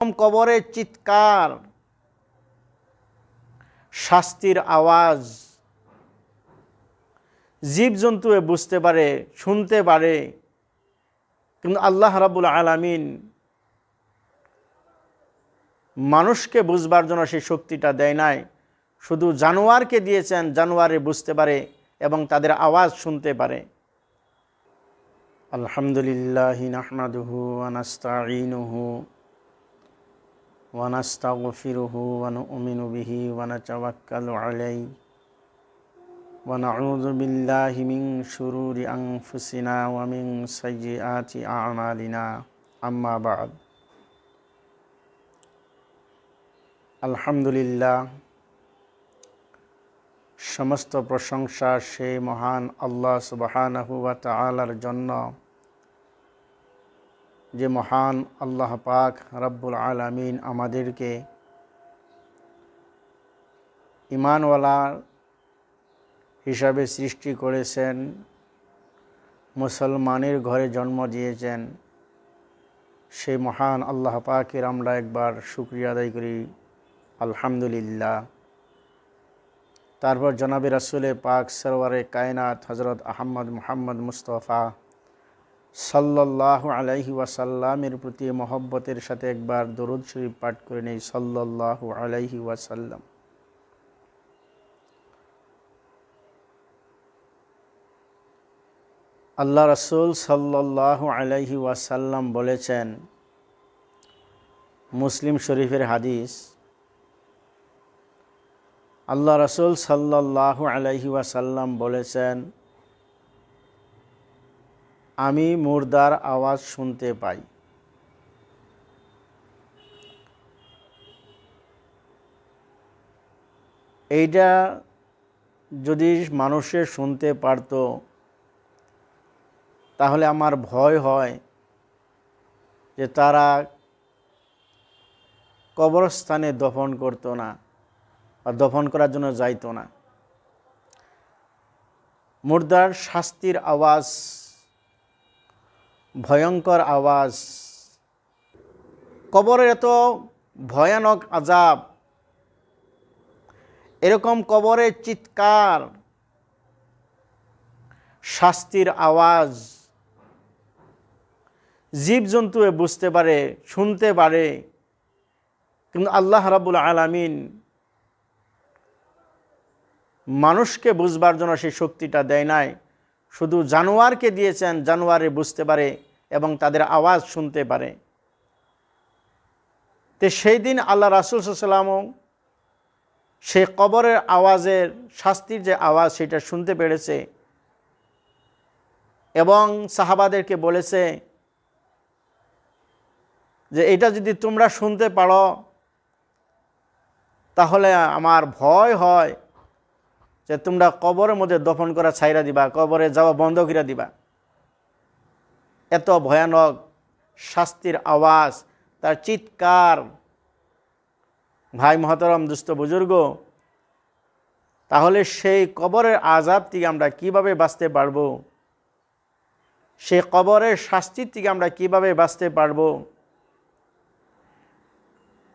কবরের চিৎকার, শাস্তির আওয়াজ। জীবজন্তু বুঝতে পারে, শুনতে পারে, কিন্তু আল্লাহ রাবুল আলামিন মানুষকে বুঝবার জন্য সেই শক্তিটা দেয় নাই। শুধু জানোয়ারকে দিয়েছেন, জানোয়ারে বুঝতে পারে এবং তাদের আওয়াজ শুনতে পারে। আলহামদুলিল্লাহ ونستغفره ونؤمن به ونتوكل عليه ونعوذ بالله من شرور أنفسنا ومن سيئات أعمالنا أما بعد আলহামদুলিল্লাহ সমস্ত প্রশংসা সেই মহান আল্লাহ সুবাহানহু ওয়া তাআলার জন্য যে মহান আল্লাহ পাক রব্বুল আলমিন আমাদেরকে ইমানওয়ালার হিসাবে সৃষ্টি করেছেন, মুসলমানের ঘরে জন্ম দিয়েছেন। সেই মহান আল্লাহ পাকের আমরা একবার শুক্রিয়া আদায় করি, আলহামদুলিল্লাহ। তারপর জনাবি রাসুলে পাক সরওয়ারে কায়নাত হজরত আহম্মদ মোহাম্মদ মুস্তফা সাল্লাহ আলাইহি ওয়াসাল্লামের প্রতি মহব্বতের সাথে একবার দরুদ শরীফ পাঠ করে নেই সাল্লাহ আলাইহি ওয়াসাল্লাম। আল্লাহ রসুল সাল্লাহ আলাইহি ওয়াসাল্লাম বলেছেন, মুসলিম শরীফের হাদিস, আল্লাহ রসুল সাল্লাহ আলাইহি ওয়াসাল্লাম বলেছেন আমি মুর্দার আওয়াজ শুনতে পাই। এইটা যদি মানুষের শুনতে পারত, তাহলে আমার ভয় হয় যে তারা কবরস্থানে দফন করতো না বা দফন করার জন্য যাইতো না। মুর্দার শাস্তির আওয়াজ ভয়ঙ্কর আওয়াজ। কবরের এত ভয়ানক আজাব। এরকম কবরের চিৎকার, শাস্তির আওয়াজ। জীবজন্তু বুঝতে পারে, শুনতে পারে। কিন্তু আল্লাহ রাবুল আলামিন মানুষকে বুঝবার জন্য সেই শক্তিটা দেয় নাই। শুধু জানোয়ারকে দিয়েছেন জানোয়ারে বুঝতে পারে এবং তাদের আওয়াজ শুনতে পারে। তো সেই দিন আল্লাহ রাসুল সাল্লামও সেই কবরের আওয়াজের শাস্তির যে আওয়াজ, সেটা শুনতে পেরেছে এবং সাহাবাদেরকে বলেছে যে, এটা যদি তোমরা শুনতে পারো, তাহলে আমার ভয় হয়। যে তোমরা কবরের মধ্যে দফন করা ছাইরা দিবা, কবরে যাওয়া বন্ধ করে দিবা। এত ভয়ানক শাস্তির আওয়াজ, তার চিৎকার। ভাই মহাতরম, দুস্থ বুজুর্গ, তাহলে সেই কবরের আজাব থেকে আমরা কীভাবে বাঁচতে পারব? সেই কবরের শাস্তির থেকে আমরা কীভাবে বাঁচতে পারব?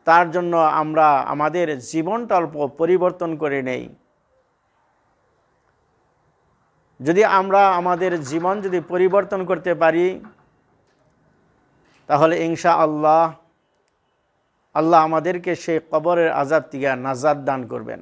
তার জন্য আমরা আমাদের জীবনটা অল্প পরিবর্তন করে নেই। যদি আমরা আমাদের জীবন যদি পরিবর্তন করতে পারি, তাহলে ইনশা আল্লাহ আল্লাহ আমাদেরকে সেই কবরের আজাব থেকে নাজাদ দান করবেন।